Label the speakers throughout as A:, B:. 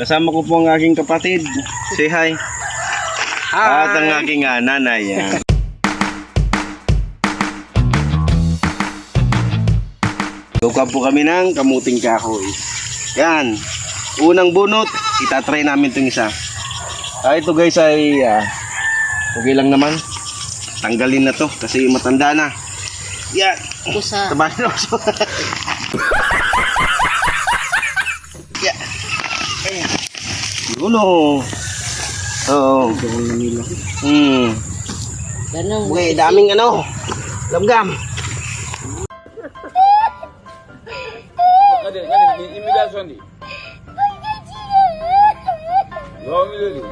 A: Kasama ko po ang aking kapatid. Say hi. At ang aking ah, nanay. Yan. Po kami ng kamuting kahoy. Yan. Unang bunot, itatry namin itong isa. Ah, ito guys ay ah, okay lang naman. Tanggalin na to kasi matanda na. Yan.
B: Kusa.
A: Tabahin ako. yeah. Ayan. Yun o. Oo. Hmm.
B: Ganun.
A: Okay, daming ano. Lamgam.
C: Imitasyon di. Devam edelim.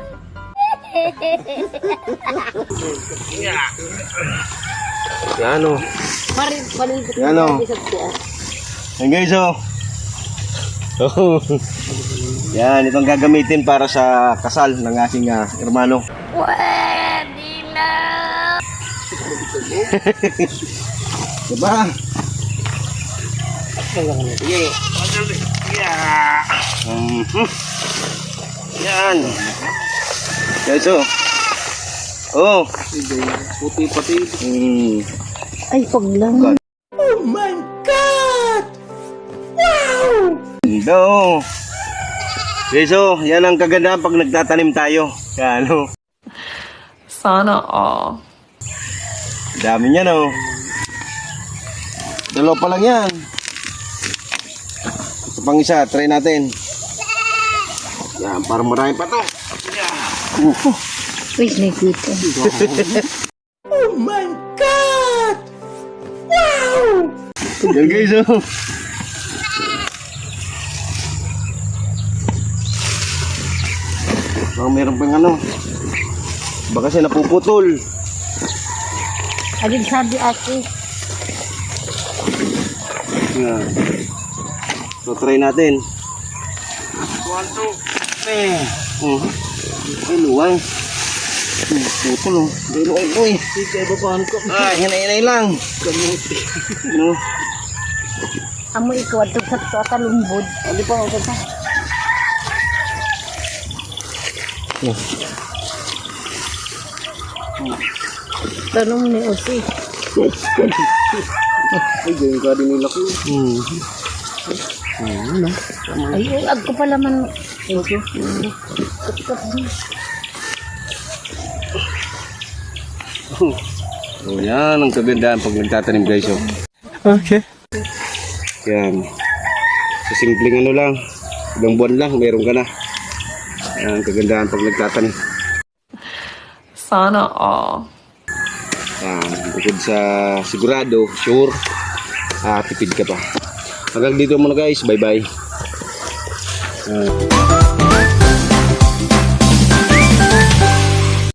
A: Yan o. Yan, oh.
B: tuwa.
A: Yan guys o. Oh. Yan, itong gagamitin para sa kasal ng aking ah, hermano.
B: Pwede na.
A: Diba? Yeah. Mhm. Yan. Guys o. Oh. Puti pati. Hmm.
B: Ay, pag
A: Ganda oh. Guys oh, yan ang kagandahan pag nagtatanim tayo. Ano,
D: Sana all.
A: dami niyan oh. Dalawa pa lang yan. Ito pang isa, try natin. Yan, para marami pa to.
B: Wait, nakita.
A: Yan guys oh. Baka meron pang ano. Baka kasi napuputol.
B: Alin sabi ako.
A: Yan. So try natin. One, two, three. Oh. Ay, luwang. Putol oh. Hindi luwang ko eh. Sige, babaan ko. Ah, hinay-hinay lang. Kamuti. No?
B: Amo ikaw at sa tuwa talumbod. Hindi pa ako sa Tanong ni Osi.
A: Ay, ganyan ka din nila ko. Hmm.
B: Ay, ulag ko pala man. Ito.
A: Oh, yan ang kagandahan pag nagtatanim guys. Oh.
D: Okay.
A: Yan. Sa simpleng ano lang, ilang buwan lang, meron ka na. Yan ang kagandahan pag nagtatanim.
D: Sana all.
A: Yan, bukod sa sigurado, sure, ah, tipid ka pa. Hanggang dito muna guys, bye bye. Yan.